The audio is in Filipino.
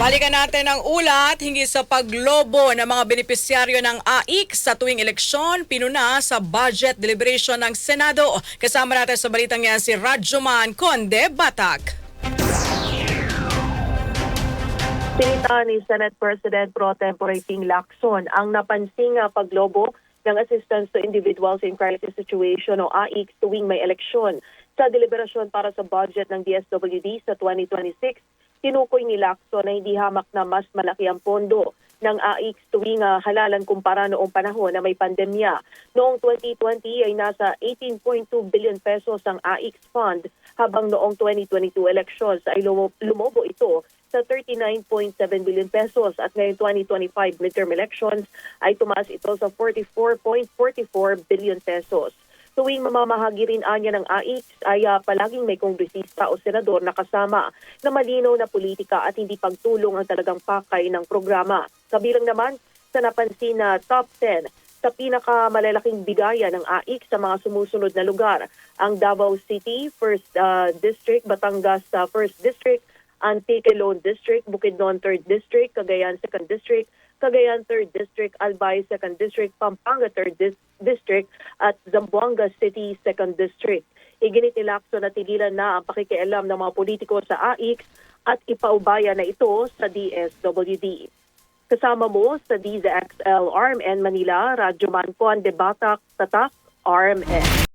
Balikan natin ang ulat hinggil sa paglobo ng mga benepisyaryo ng AIC sa tuwing eleksyon, pinuna sa budget deliberation ng Senado. Kasama natin sa balitang yan si Radyoman Conde Batak. Sinita ni Senate President Pro Tempore Ping Lacson ang napansing paglobo ng Assistance to Individuals in Crisis Situation o AIC tuwing may eleksyon. Sa deliberasyon para sa budget ng DSWD sa 2026, tinukoy ni Lacson na hindi hamak na mas malaki ang pondo ng AIC tuwing ah, halalan kumpara noong panahon na may pandemya. Noong 2020 ay nasa 18.2 billion pesos ang AIC fund habang noong 2022 elections ay lumo- lumobo ito sa 39.7 billion pesos at ngayon 2025 midterm elections ay tumaas ito sa 44.44 billion pesos. Tuwing mamamahagi rin anya ng AIX ay ah, palaging may kongresista o senador na kasama na malinaw na politika at hindi pagtulong ang talagang pakay ng programa. Kabilang naman sa napansin na top 10 sa pinakamalalaking bigaya ng AIC sa mga sumusunod na lugar. Ang Davao City, 1st uh, District, Batangas uh, 1st District, Antique Lone District, Bukidnon 3rd District, Cagayan 2nd District, Cagayan 3rd District, Albay 2nd District, Pampanga 3rd Dis- District, at Zamboanga City 2nd District. Iginit ni Lacson na tigilan na ang pakikialam ng mga politiko sa AIC at ipaubaya na ito sa DSWD. Kasama mo sa DZXL RMN Manila, Radyo Man Juan de Batak, Tatak, RMN.